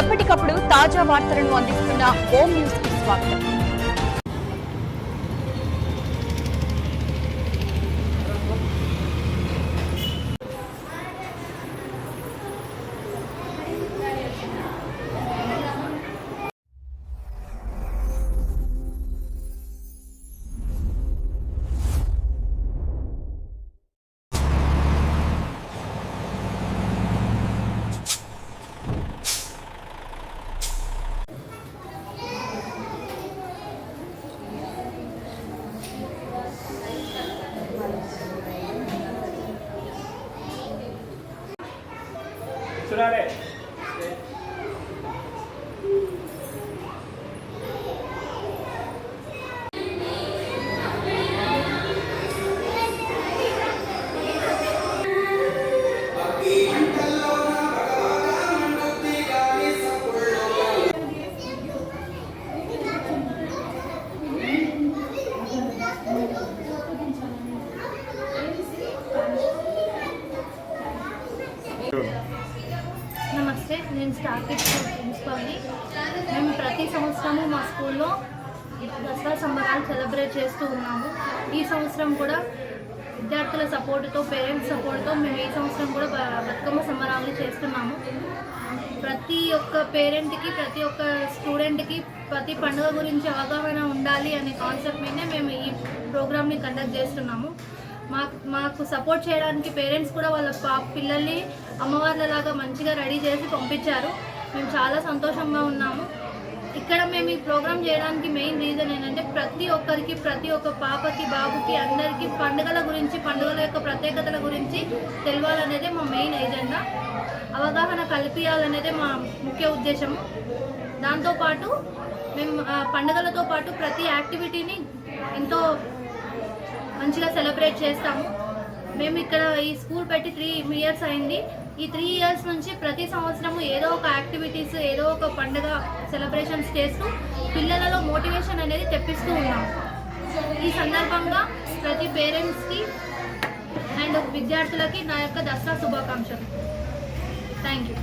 ఎప్పటికప్పుడు తాజా వార్తలను అందిస్తున్న హోమ్ న్యూస్కి స్వాగతం. suonare నేను స్టార్ కిడ్స్ ప్రిన్సిపల్ని మేము ప్రతి సంవత్సరము మా స్కూల్లో దసరా సంబరాలు సెలబ్రేట్ చేస్తూ ఉన్నాము. ఈ సంవత్సరం కూడా విద్యార్థుల సపోర్టుతో పేరెంట్స్ సపోర్ట్తో మేము ఈ సంవత్సరం కూడా బ- బతుకమ్మ సంబరాలు చేస్తున్నాము. ప్రతి ఒక్క పేరెంట్కి ప్రతి ఒక్క స్టూడెంట్కి ప్రతి పండుగ గురించి అవగాహన ఉండాలి అనే కాన్సెప్ట్ మీదే మేము ఈ ప్రోగ్రామ్ని కండక్ట్ చేస్తున్నాము. మాకు మాకు సపోర్ట్ చేయడానికి పేరెంట్స్ కూడా వాళ్ళ పా పిల్లల్ని అమ్మవార్లలాగా మంచిగా రెడీ చేసి పంపించారు. మేము చాలా సంతోషంగా ఉన్నాము. ఇక్కడ మేము ఈ ప్రోగ్రామ్ చేయడానికి మెయిన్ రీజన్ ఏంటంటే ప్రతి ఒక్కరికి ప్రతి ఒక్క పాపకి బాబుకి అందరికీ పండుగల గురించి పండుగల యొక్క ప్రత్యేకతల గురించి తెలియాలనేదే మా మెయిన్ ఎజెండా. అవగాహన కల్పించాలనేదే మా ముఖ్య ఉద్దేశం దాంతోపాటు మేము పండుగలతో పాటు ప్రతి యాక్టివిటీని ఎంతో మంచిగా సెలబ్రేట్ చేస్తాము. మేము ఇక్కడ ఈ స్కూల్ పెట్టి త్రీ ఇయర్స్ అయింది. ఈ త్రీ ఇయర్స్ నుంచి ప్రతి సంవత్సరము ఏదో ఒక యాక్టివిటీస్ ఏదో ఒక పండుగ సెలబ్రేషన్స్ చేస్తూ పిల్లలలో మోటివేషన్ అనేది తెప్పిస్తూ ఉన్నాము ఈ సందర్భంగా ప్రతి పేరెంట్స్కి అండ్ విద్యార్థులకి నా యొక్క దసరా శుభాకాంక్షలు. Thank you